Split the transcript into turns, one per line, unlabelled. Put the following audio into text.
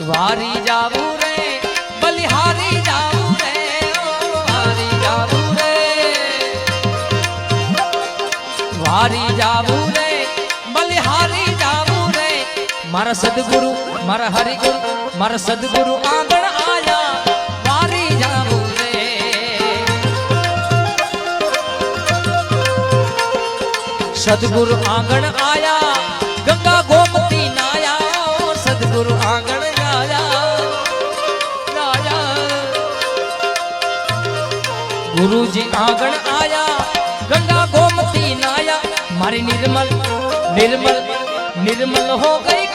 वारी जाऊ रे, बलिहारी जाऊ रे वारी जाऊ रे। वारी जाऊ रे, बलिहारी जाऊ रे। मारा सदगुरु, मारा हरि गुरु मारा सदगुरु आंगण आया, वारी जाऊ रे। सदगुरु आंगण आया, गंगा ગુરુજી આગળ આયા ગંગા ગોમતી નાયા. મારી નિર્મલ નિર્મલ નિર્મલ હો ગઈ